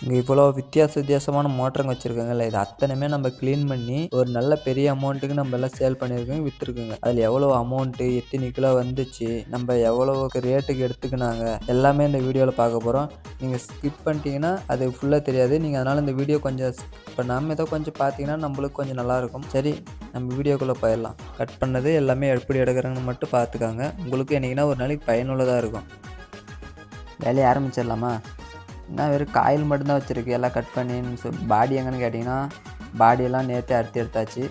இங்கே இவ்வளோ வித்தியாச வித்தியாசமான மோட்டருங்க வச்சுருக்காங்கல்ல இது அத்தனையுமே நம்ம க்ளீன் பண்ணி ஒரு நல்ல பெரிய அமௌண்ட்டுக்கு நம்ம எல்லாம் சேல் பண்ணியிருக்கோங்க விற்றுருக்குங்க அதில் எவ்வளோ அமௌண்ட்டு எத்தனை கிலோ வந்துச்சு நம்ம எவ்வளோக்கு ரேட்டுக்கு எடுத்துக்கினாங்க எல்லாமே இந்த வீடியோவில் பார்க்க போகிறோம் நீங்கள் ஸ்கிப் பண்ணிட்டீங்கன்னா அது ஃபுல்லாக தெரியாது. நீங்கள் அதனால் இந்த வீடியோ கொஞ்சம் இப்போ நம்ம ஏதோ கொஞ்சம் பார்த்தீங்கன்னா நம்மளுக்கு கொஞ்சம் நல்லாயிருக்கும் சரி நம்ம வீடியோக்குள்ளே போயிடலாம். கட் பண்ணது எல்லாமே எப்படி எடுக்கிறாங்கன்னு மட்டும் பார்த்துக்காங்க. உங்களுக்கு என்னைக்குன்னா ஒரு நாளைக்கு பயனுள்ளதாக இருக்கும். வேலையை ஆரம்பிச்சிடலாமா? என்ன வெறும் காயில் மட்டும்தான் வச்சுருக்கு. எல்லாம் கட் பண்ணின்னு சொல் பாடி எங்கன்னு கேட்டிங்கன்னா பாடியெல்லாம் நேற்று அறுத்து எடுத்தாச்சு.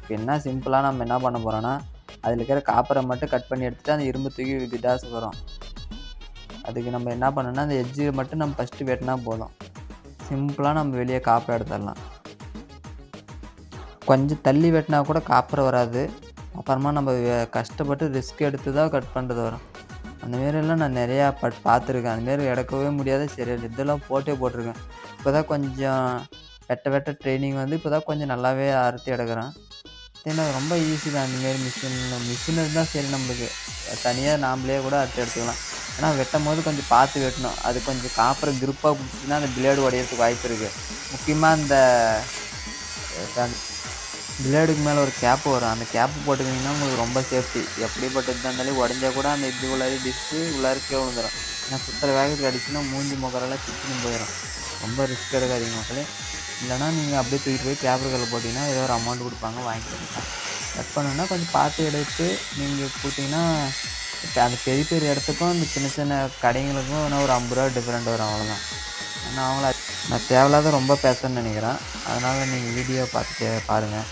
இப்போ என்ன சிம்பிளாக நம்ம என்ன பண்ண போகிறோன்னா அதில் இருக்கிற காப்பரை மட்டும் கட் பண்ணி எடுத்துகிட்டு அந்த இரும்பு தூக்கி விடாசு வரும் அதுக்கு நம்ம என்ன பண்ணோன்னா அந்த எட்ஜு மட்டும் நம்ம ஃபஸ்ட்டு வெட்டினா போதும். சிம்பிளாக நம்ம வெளியே காப்பரை எடுத்துடலாம். கொஞ்சம் தள்ளி வெட்டினா கூட காப்பரை வராது. அப்புறமா நம்ம கஷ்டப்பட்டு ரிஸ்க் எடுத்து தான் கட் பண்ணுறது வரும். அந்த மாரியெல்லாம் நான் நிறையா பட் பார்த்துருக்கேன். அந்தமாரி எடுக்கவே முடியாத சரி இதெல்லாம் போட்டே போட்டிருக்கேன். இப்போ தான் கொஞ்சம் வெட்ட வெட்ட ட்ரைனிங் வந்து இப்போ தான் கொஞ்சம் நல்லாவே அறுத்து எடுக்கிறேன். ஏன்னா ரொம்ப ஈஸி தான். அந்தமாரி மிஷின் மிஷின் இருந்தால் சரி நம்மளுக்கு. தனியாக நாம்ளே கூட அறுத்து எடுத்துக்கலாம். ஏன்னா வெட்டும் போது கொஞ்சம் பார்த்து வெட்டணும். அது கொஞ்சம் காப்பரை grip-ஆ அந்த பிளேடு உடையிறதுக்கு வாய்ப்பு இருக்குது முக்கியமாக அந்த பிளேடுக்கு மேலே ஒரு கேப்பு வரும். அந்த கேப்பு போட்டுக்கிட்டிங்கன்னா உங்களுக்கு ரொம்ப சேஃப்டி எப்படிப்பட்டது இருந்தாலும் உடஞ்சா கூட அந்த இப்படி உள்ளாரி டிஸ்க்கு உள்ளாருக்கே விழுந்துடும் ஏன்னா சுற்றுற வேகத்துக்கு அடிச்சுன்னா மூஞ்சி முகரெல்லாம் சிக்கணும் போயிடும் ரொம்ப ரிஸ்க் எடுக்காதீங்க மக்களே. இல்லைனா நீங்கள் அப்படியே தூக்கிட்டு போய் பேப்பர் கல்ல போட்டிங்கன்னா ஏதோ ஒரு அமௌண்ட் கொடுப்பாங்க வாங்கிக்கலாம் கட் பண்ணணுன்னா கொஞ்சம் பார்த்து எடுத்து நீங்கள் கொடுத்தீங்கன்னா அந்த பெரிய பெரிய இடத்துக்கும் அந்த சின்ன சின்ன கடைங்களுக்கும் வேணால் ஒரு ஐம்பது ரூபா டிஃப்ரெண்ட் வரும் அவ்வளோதான் ஆனால் அவங்கள நான் தேவையில்லாத ரொம்ப பேசணும்னு நினைக்கிறேன். அதனால் நீங்கள் வீடியோ பார்த்துட்டு பாருங்கள்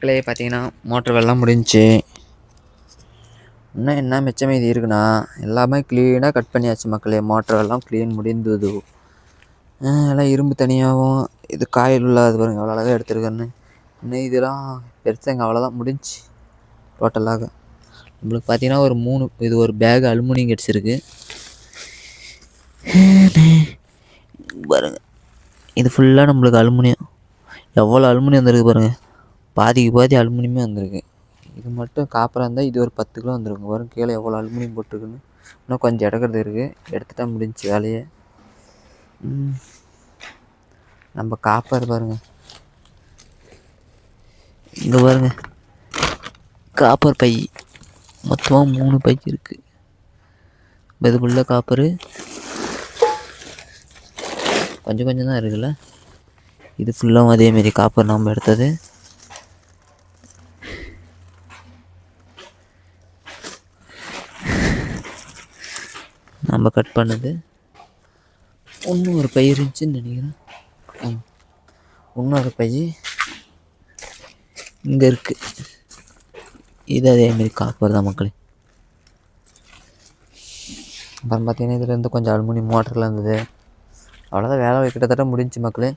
மக்களே பார்த்தீங்கன்னா மோட்டர் வெள்ளம் முடிஞ்சுச்சு இன்னும் என்ன மிச்சம் இது இருக்குன்னா எல்லாமே க்ளீனாக கட் பண்ணியாச்சு மக்களே. மோட்டர் எல்லாம் க்ளீன் முடிந்தது. எல்லாம் இரும்பு தனியாகவும் இது காயில் உள்ளது பாருங்க எவ்வளோ அழகாக எடுத்துருக்கேன்னு இன்னும் இதெல்லாம் பெருசாக பெருசாங்க அவ்வளோதான் முடிஞ்சு. டோட்டலாக நம்மளுக்கு பார்த்தீங்கன்னா ஒரு மூணு இது ஒரு பேக் அலுமினியம் கிடச்சிருக்கு. பாருங்கள் இது ஃபுல்லாக நம்மளுக்கு அலுமினியம். எவ்வளோ அலுமினியம் வந்திருக்கு பாருங்கள் பாதிக்கு பாதி அலுமினியமே வந்திருக்கு. இது மட்டும் காப்பராக இருந்தால் இது ஒரு பத்து கிலோ வந்துருக்கும் வரும் கீழே எவ்வளோ அலுமினியம் போட்டிருக்குன்னு இன்னும் கொஞ்சம் இடக்கிறது இருக்குது எடுத்துட்டா முடிஞ்சு வேலையை. நம்ம காப்பர் பாருங்க. இங்கே பாருங்க. காப்பர் பை. மொத்தமாக மூணு பை இருக்குது இது ஃபுல்லாக காப்பரு கொஞ்சம் கொஞ்சம் தான் இருக்குல்ல. இது ஃபுல்லாகவும் அதேமாரி காப்பர் நம்ம எடுத்தது. நம்ம கட் பண்ணது. இன்னும் ஒரு பை இருந்துச்சுன்னு நினைக்கிறேன். ம். இன்னொரு பை இங்கே இருக்குது இது அதேமாரி காப்பருதான் மக்களே. அப்புறம் பார்த்தீங்கன்னா இதில் இருந்து கொஞ்சம் அலுமினியம் மோட்டர்லாம் இருந்தது. அவ்வளோதான் வேலை கிட்டத்தட்ட முடிஞ்சுச்சு மக்களே.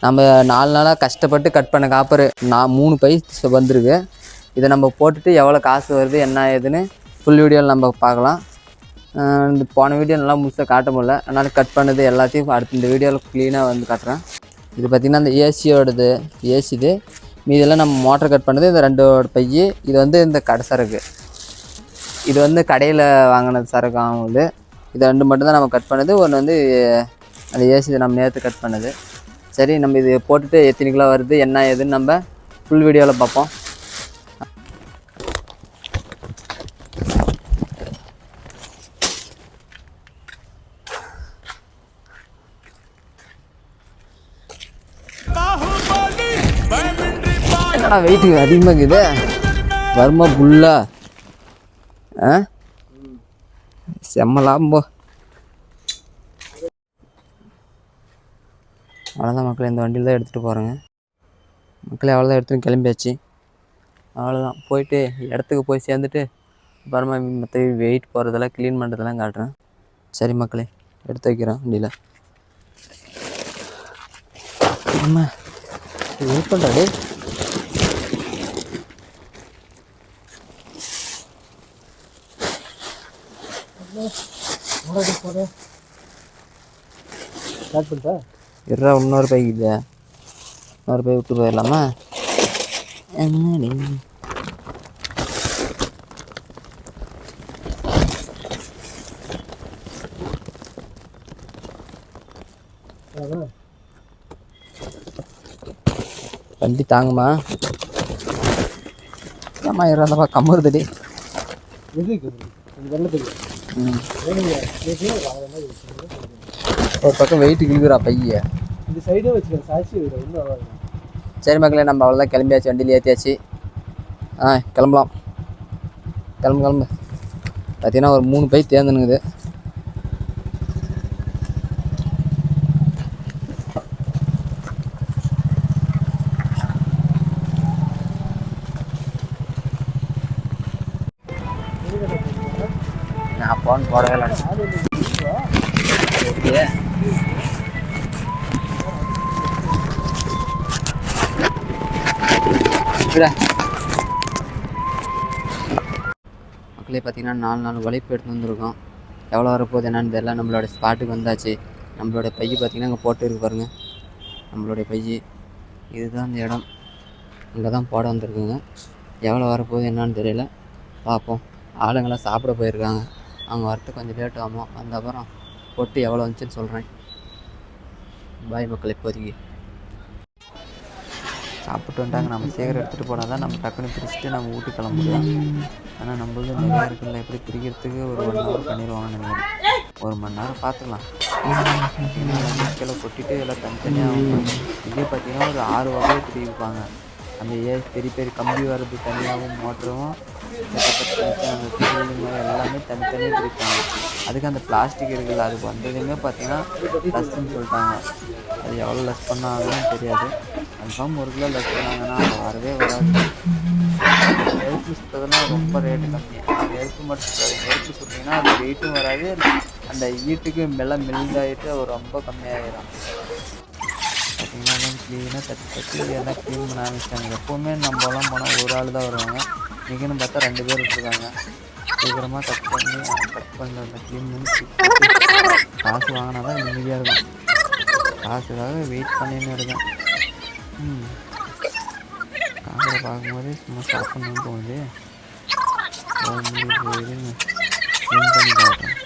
நம்ம நாலு நாளாக கஷ்டப்பட்டு கட் பண்ண காப்பர் நான் மூணு பை ச- வந்திருக்கு. இதை நம்ம போட்டுட்டு எவ்வளோ காசு வருது என்ன ஏதுன்னு ஃபுல் வீடியோவில் நம்ம பார்க்கலாம். இந்த போன வீடியோ நல்லா முழுசாக காட்ட முடியல. அதனால் கட் பண்ணது எல்லாத்தையும் அடுத்த இந்த வீடியோவில் க்ளீனாக வந்து காட்டுறேன். இது பார்த்திங்கன்னா இந்த ஏசியோடது ஏசி இது. மீதெல்லாம் நம்ம மோட்டர் கட் பண்ணது இந்த ரெண்டோட பைய இது வந்து இந்த கடை சரக்கு. இது வந்து கடையில் வாங்கினது சரக்கு ஆகுது இது. ரெண்டு மட்டும்தான் நம்ம கட் பண்ணது. ஒன்று வந்து அந்த ஏசி நம்ம நேற்று கட் பண்ணது. சரி நம்ம இது போட்டுட்டு எத்தனை கிலோ வருது என்ன ஏதுன்னு நம்ம ஃபுல் வீடியோவில் பார்ப்போம். என்னடா வெயிட்டு அதிகமாக இருக்குது? வருமா புல்லா? ஆ? செம்ம லாபம் போ. அவ்வளோதான் மக்களே இந்த வண்டியில் தான் எடுத்துகிட்டு போகிறேங்க மக்களே அவ்வளோதான் எடுத்துகிட்டு கிளம்பியாச்சு. அவ்வளோதான் போயிட்டு இடத்துக்கு போய் சேர்ந்துட்டு அப்புறமா மற்ற வெயிட் போகிறதெல்லாம் க்ளீன் பண்ணுறதெல்லாம் காட்டுறேன். சரி மக்களே எடுத்து வைக்கிறேன் வண்டியில். ஆமாம் வெயிட் பண்ணுறா டே இருறா இன்னொரு பை இல்லை இன்னொரு பை விட்டு போயிடலாமா? என்னடி? வண்டி தாங்குமா? ஏம்மா இறந்தப்பா கம்முறுதுடி. ம். ஒரு பக்கம் வெயிட் கிழக்குறா பைய. இந்த சைடே வச்சுக்கேன் சாட்சி இருக்கும். சரி மக்களே நம்ம அவ்வளோதான் கிளம்பியாச்சு வண்டியில் ஏற்றியாச்சு ஆ கிளம்பலாம். கிளம்பு கிளம்பு. பார்த்தீங்கன்னா ஒரு மூணு பை தேர்ந்துனுக்குது ஓகே. மக்களே பார்த்தீங்கன்னா நாலு நாள் உழைப்பு எடுத்து வந்திருக்கோம். எவ்வளோ வரப்போகுது என்னன்னு தெரியல. நம்மளோட ஸ்பாட்டுக்கு வந்தாச்சு. நம்மளோட பை பார்த்தீங்கன்னா அங்கே போட்டு இருக்கு நம்மளுடைய பை. இதுதான் அந்த இடம். இங்கே தான் போட வந்திருக்குங்க. எவ்வளோ வரப்போகுது என்னன்னு தெரியல. பார்ப்போம். ஆளுங்களாம் சாப்பிட போயிருக்காங்க. அவங்க வரத்துக்கு கொஞ்சம் லேட் ஆகும்? வந்த அப்புறம் போட்டு எவ்வளோ வந்துச்சுன்னு சொல்கிறேன் பாய் மக்கள் இப்போதைக்கு. சாப்பிட்டு வந்துட்டாங்க நம்ம சேகரம் எடுத்துகிட்டு போனால் தான் நம்ம டக்குன்னு பிரிச்சுட்டு நம்ம வீட்டுக்கு கிளம்ப முடியும் ஆனால் நம்மளது நிறையா இருக்குல்ல எப்படி பிரிக்கிறதுக்கு ஒரு ஒன் ஹவர் பண்ணிடுவாங்கன்னு நினைக்கிறேன். ஒரு மணி நேரம் பார்த்துக்கலாம். கீழே கொட்டிட்டு எல்லாம் தனித்தனியாக இதே பார்த்தீங்கன்னா ஒரு ஆறு வகையை பிரிப்பாங்க. அந்த ஏ பெரிய பெரிய கம்பி வர்றது தனியாகவும் மோட்டரும் எல்லாமே தனித்தனியாக பிரிப்பாங்க அதுக்கு அந்த பிளாஸ்டிக் இருக்குல்ல அதுக்கு வந்ததுமே பார்த்தீங்கன்னா லஸ்ன்னு சொல்லிட்டாங்க அது எவ்வளோ லெஸ் பண்ணாங்கன்னு தெரியாது கன்ஃபார்ம் ஒரு கிலோ லெஸ் பண்ணாங்கன்னா வரவே வராது நெருப்பு சுற்றதெல்லாம் ரொம்ப ரேட்டு கம்மி நெருப்பு மட்டும் சுத்தாது நெருப்பு சுட்டிங்கன்னா அந்த ரேட்டும் வராது அந்த ஈட்டுக்கு மெல்ல மெல்டாகிட்டு ரொம்ப கம்மியாகிடும் பார்த்தீங்கன்னா க்ளீனாக தட்டி தட்டி எல்லாம் க்ளீன் பண்ண ஆரம்பிச்சிட்டாங்க. எப்போவுமே நம்மலாம் போனால் ஒரு ஆள் தான் வருவாங்க. இன்றைக்கின்னு பார்த்தா ரெண்டு பேர் இருக்காங்க. சீக்கிரமாக கட் பண்ணி கட் பண்ணுறது க்ளீன் பண்ணி காசு வாங்கினா தான் நிம்மதியாக இருக்கும் காசுக்காக வெயிட் பண்ணின்னு இருக்கேன். ம். காக்கரை பார்க்கும்போது சும்மா சாப்பிட்ணுன்னு தோணுது. பண்ணி காட்டுறேன்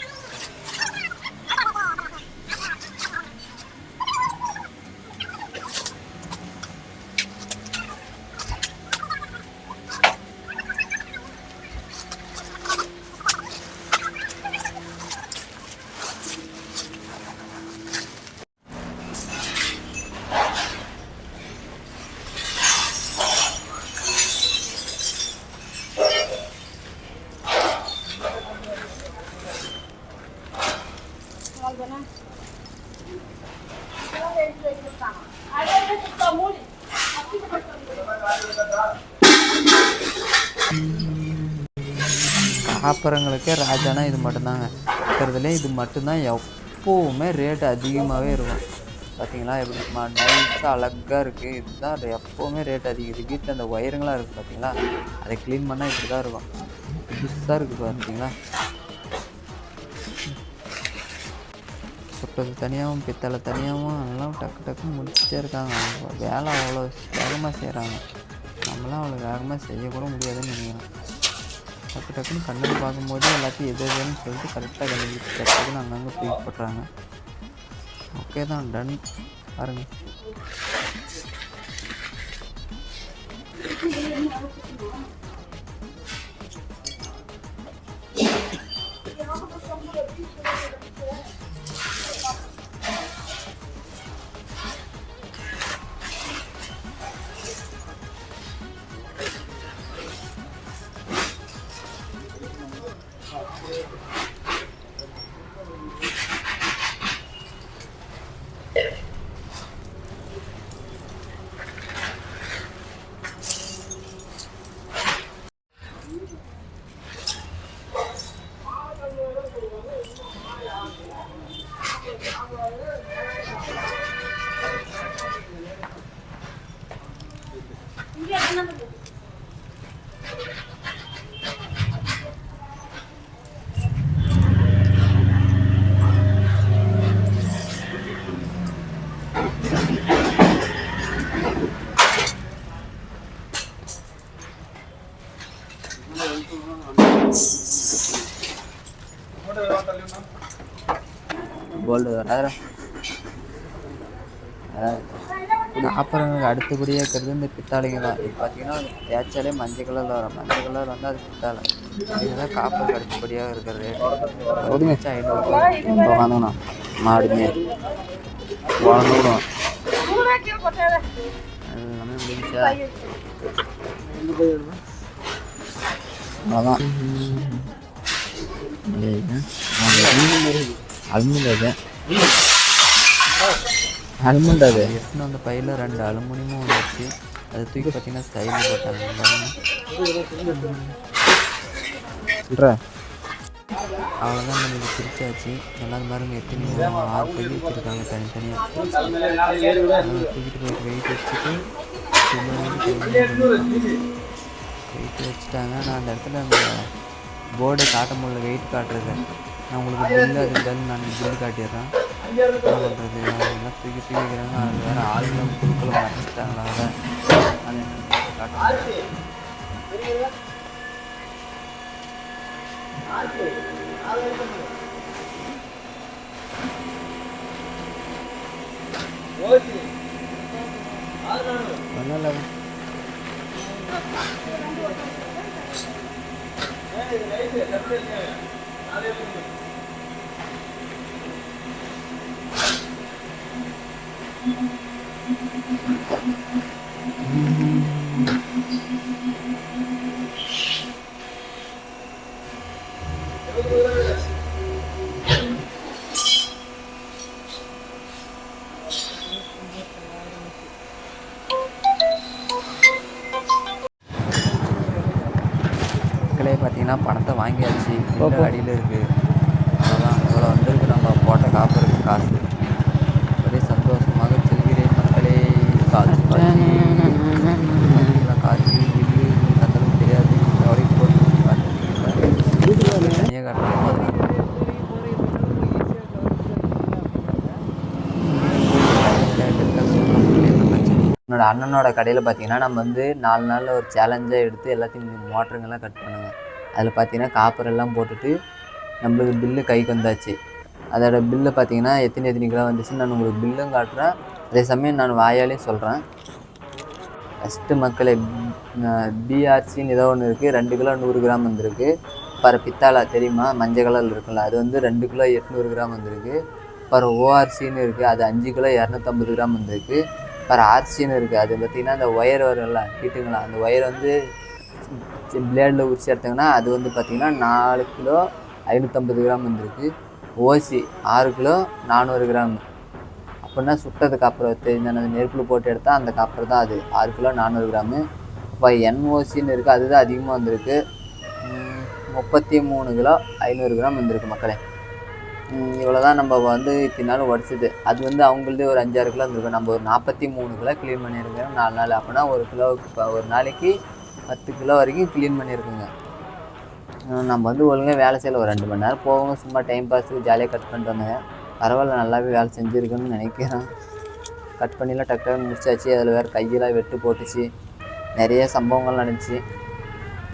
காப்பரங்களுக்கே ராஜானா இது மட்டும்தாங்க. இருக்கிறதுலே இது மட்டும்தான் எப்போவுமே ரேட் அதிகமாகவே இருக்கும். பார்த்தீங்களா எப்படி நைஸாக அழகாக இருக்குது இதுதான் எப்போவுமே ரேட் அதிகம். இது வீட்டில் அந்த ஒயருங்களாம் இருக்குது பார்த்தீங்களா அதை க்ளீன் பண்ணால் இப்படி தான் இருக்கும். புதுசாக இருக்குது பார்த்தீங்களா சுட்டது தனியாகவும் பித்தளை தனியாகவும் எல்லாம் டக்கு டக்குன்னு முடிச்சுட்டே இருக்காங்க. அவங்க வேலை அவ்வளோ வேகமாக செய்கிறாங்க நம்மளாம் அவ்வளோ வேகமாக செய்யக்கூட முடியாதுன்னு நினைக்கிறேன். டக்கு டக்குன்னு கண்ணில் பார்க்கும்போது எல்லாத்தையும் எது எதுன்னு சொல்லிட்டு கரெக்டாக கண்டுபிடிச்சி டக்குன்னு அங்கங்கே ஃபீல் பண்ணுறாங்க ஓகே தான் டன் பாருங்க. கோல்டு வராதா அப்புறம் அடுத்தபடியாக இருக்கிறது இந்த பித்தாளைங்க தான். இது பார்த்தீங்கன்னா தேய்ச்சாலே மஞ்சள் கலரில் வரும். மஞ்சள் கலர் வந்து அது பித்தாளை. இதுதான் காப்பருக்கு அடுத்தபடியாக இருக்கிற ரேட்டு ஒதுங்க ஐநூறுபா இப்போ வாங்கணும் மாடுமே வாங்கணும் எல்லாமே முடிஞ்சா அதான். அல்முண்ட் அது. அல்முண்ட் அது. எடுத்துன்னு அந்த பையில் ரெண்டு அலுமினியமும் வந்துச்சு அது தூக்கி பார்த்தீங்கன்னா ஸ்டைல் போட்டாங்க. சொல்கிறேன் அவ்வளோதான் நம்ம இது பிரிச்சாச்சு. நல்லா பாருங்க எத்தனை ஆறு பை வச்சுருக்காங்க தனித்தனியாக தூக்கிட்டு போய் வெயிட் வச்சுட்டு வெயிட் வச்சுட்டாங்க. நான் அந்த இடத்துல அந்த போர்டு காட்ட முடியல வெயிட் காட்டுறது. நான் உங்களுக்கு பில்லு அது தந்து நான் பில்லு காட்டிடுறேன். என்ன பண்ணுறது எல்லாம் தூக்கி தூக்கி வைக்கிறேன் அது வேறு ஆளுநர். குழுக்களை மாற்றிட்டாங்களா அதை நல்லா Hallelujah. ஒன்றும் இல்லை பில்லு அடியில் இருக்குது அவ்வளோதான் இவ்வளோ வந்திருக்கு. நம்ம போட்ட காப்பருக்கு காசு. ஒரே சந்தோஷமாக செல்கிறேன் மக்களே. காசு காசு கத்தலும் தெரியாது. வரைக்கும் போட்டு பாருங்க என்னோட அண்ணனோட கடையில் பார்த்தீங்கன்னா நம்ம வந்து நாலு நாளில் ஒரு சேலஞ்சாக எடுத்து எல்லாத்தையும் மோட்டருங்கெல்லாம் கட் பண்ணுங்க அதில் பார்த்தீங்கன்னா காப்பர் எல்லாம் போட்டுட்டு நம்மளுக்கு பில்லு கைக்கு வந்தாச்சு. அதோட பில்லு பார்த்தீங்கன்னா எத்தனை எத்தனை கிலோ வந்துச்சு நான் உங்களுக்கு பில்லும் காட்டுறேன். அதே சமயம் நான் வாயாலே சொல்கிறேன் ஃபஸ்ட்டு மக்களை பிஆர்சின்னு ஏதோ ஒன்று இருக்குது ரெண்டு கிலோ நூறு கிராம் வந்திருக்கு. பர பித்தாளா தெரியுமா? மஞ்சள் கலரில் இருக்குல்ல அது வந்து ரெண்டு கிலோ எட்நூறு கிராம் வந்திருக்கு. பர ஓஆர்சின்னு இருக்குது அது அஞ்சு கிலோ இரநூத்தம்பது கிராம் வந்திருக்கு. பர ஆர்சின்னு இருக்குது அது பார்த்திங்கன்னா அந்த ஒயர் வரும்ல ஹீட்டுங்களா அந்த ஒயர் வந்து பிளேடில் உரிச்சு எடுத்தாங்கன்னா அது வந்து பார்த்திங்கன்னா நாலு கிலோ ஐநூற்றம்பது கிராம் வந்திருக்கு. ஓசி ஆறு கிலோ நானூறு கிராம். அப்படின்னா சுட்டதுக்கு அப்புறம் தெரிஞ்ச நெருப்பில் போட்டு எடுத்தால் அந்த காப்பர் தான் அது. ஆறு கிலோ நானூறு கிராமு. இப்போ என்ஓசின்னு இருக்குது அதுதான் அதிகமாக வந்திருக்கு. முப்பத்தி மூணு கிலோ ஐநூறு கிராம் வந்திருக்கு மக்களே. இவ்வளோ தான் நம்ம வந்து இத்தினாலும் நாள் உடச்சிது. அது வந்து அவங்களதே ஒரு அஞ்சாறு கிலோ வந்திருக்கும் நம்ம ஒரு நாற்பத்தி மூணு கிலோ க்ளீன் பண்ணியிருக்கோம் நாலு நாள். அப்படின்னா ஒரு கிலோவுக்கு இப்போ ஒரு நாளைக்கு பத்து கிலோ வரைக்கும் க்ளீன் பண்ணியிருக்குங்க. நம்ம வந்து ஒழுங்காக வேலை செய்யலை. ஒரு ரெண்டு மணி நேரம் போவோங்க. சும்மா டைம் பாஸுக்கு ஜாலியாக கட் பண்ணிட்டு வந்தேங்க பரவாயில்ல நல்லாவே வேலை செஞ்சுருக்குன்னு நினைக்கிறேன். கட் பண்ணிலாம் டக்கு டக்குன்னு முடிச்சாச்சு. அதில் வேறு கையெல்லாம் வெட்டு போட்டுச்சு. நிறைய சம்பவங்கள் நடந்துச்சு.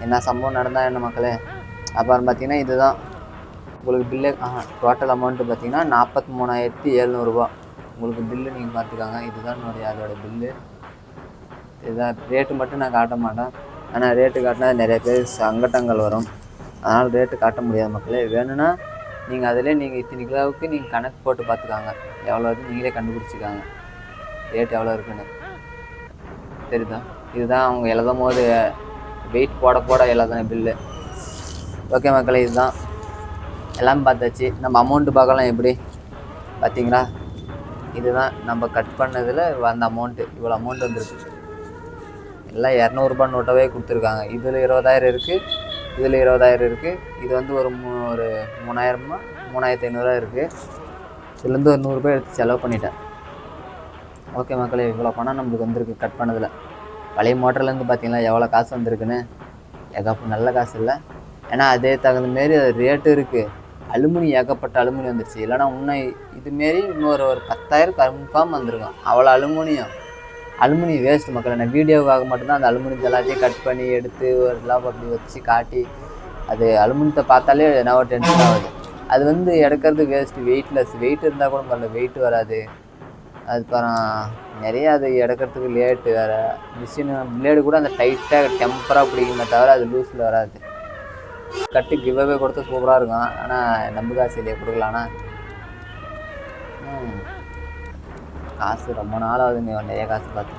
என்ன சம்பவம் நடந்தால் என்ன மக்களே? அப்புறம் பார்த்தீங்கன்னா இதுதான். உங்களுக்கு பில்லு டோட்டல் அமௌண்ட்டு பார்த்தீங்கன்னா நாற்பத்தி மூணாயிரத்தி எழுநூறுபா உங்களுக்கு பில்லு நீங்கள் பார்த்துக்காங்க. இதுதான் என்னுடைய அதோட பில்லு இதுதான் ரேட்டு மட்டும் நான் காட்ட மாட்டேன். ஆனால் ரேட்டு காட்டினா நிறைய பேர் சங்கடங்கள் வரும். அதனால் ரேட்டு காட்ட முடியாது மக்களே வேணும்னா நீங்கள் அதிலே நீங்கள் இத்தனை கிலோவுக்கு நீங்கள் கணக்கு போட்டு பார்த்துக்காங்க. எவ்வளோ அது நீங்களே கண்டுபிடிச்சிக்காங்க. ரேட் எவ்வளோ இருக்குன்னு. தெரியுதா? இதுதான் அவங்க எழுதும் போது வெயிட் போட போட எழுதுன பில்லு ஓகே மக்களே இதுதான். எல்லாம் பார்த்தாச்சு. நம்ம அமௌண்ட்டு பார்க்கலாம் எப்படி? பார்த்தீங்களா? இதுதான். நம்ம கட் பண்ணதில் அந்த அமௌண்ட்டு இவ்வளோ அமௌண்ட் வந்துருக்கு. எல்லாம் இரநூறுபா நோட்டாவே கொடுத்துருக்காங்க. இதில் இருபதாயிரம் இருக்குது இதில் இருபதாயிரம் இருக்குது இது வந்து ஒரு மூ ஒரு மூணாயிரமா மூணாயிரத்தி ஐநூறுரூவா இருக்குது இதுலேருந்து ஒரு நூறுரூபா எடுத்து செலவு பண்ணிட்டேன். ஓகே மக்களே இவ்வளோ பணம் நம்மளுக்கு வந்திருக்கு கட் பண்ணதில். பழைய மோட்டர்லேருந்து பார்த்தீங்களா எவ்வளோ காசு வந்திருக்குன்னு? ஏகப்ப நல்ல காசு இல்லை. ஏன்னா அதே தகுந்த மாரி அது ரேட்டு இருக்குது அலுமினி ஏகப்பட்ட அலுமினியம் வந்துருச்சு. இல்லைன்னா இன்னும் இதுமாரி இன்னொரு ஒரு பத்தாயிரம் கன்ஃபார்ம் வந்திருக்கும். அவ்வளோ அலுமினியம். அலுமினி வேஸ்ட் மக்கள். நான் வீடியோவாக மட்டும்தான் அந்த அலுமினியத்தை எல்லாத்தையும் கட் பண்ணி எடுத்து ஒரு அப்படி வச்சு காட்டி அது அலுமினியத்தை பார்த்தாலே என்ன ஒரு டென்ஷன் ஆகுது. அது வந்து எடுக்கிறது வேஸ்ட்டு வெயிட்லெஸ் வெயிட் இருந்தால் கூட பரவாயில்ல வெயிட் வராது. அதுக்கப்புறம் நிறைய அது எடுக்கிறதுக்கு லேட்டு வேறு. மிஷின் பிளேடு கூட அந்த டைட்டாக டெம்பராக பிடிக்குமே தவிர அது லூஸில் வராது. கட்டு கிவ்அவே கொடுத்து சூப்பராக இருக்கும். ஆனால் நம்ப காசு இல்லையே கொடுக்கலான்னா ம். காசு ரொம்ப நாள் ஆகுதுங்க நிறைய காசு பார்த்து.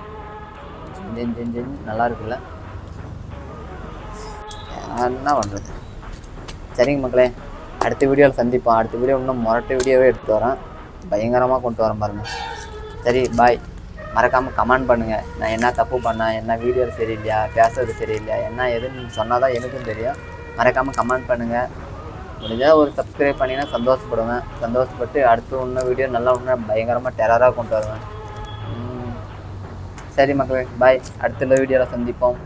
செஞ்சு செஞ்சு செஞ்சு நல்லா இருக்குல்ல? என்ன பண்ணுறது சரிங்க மக்களே அடுத்த வீடியோவில் சந்திப்போம். அடுத்த வீடியோ இன்னும் முரட்டு வீடியோவே எடுத்து வரேன். பயங்கரமாக கொண்டு வரேன் பாருங்கள் சரி பாய் மறக்காமல் கமெண்ட் பண்ணுங்கள் நான் என்ன தப்பு பண்ணேன்? என்ன வீடியோ சரியில்லையா? பேசுறது சரியில்லையா? என்ன எதுன்னு சொன்னால் தான் எனக்கும் தெரியும். மறக்காமல் கமெண்ட் பண்ணுங்கள் முடிஞ்சால் ஒரு சப்ஸ்கிரைப் பண்ணினா சந்தோஷப்படுவேன். சந்தோஷப்பட்டு அடுத்து இன்னும் வீடியோ நல்லா இன்னும் பயங்கரமாக டெரராக கொண்டு வருவேன். சரி மக்களே பாய் அடுத்த வீடியோவில் சந்திப்போம்.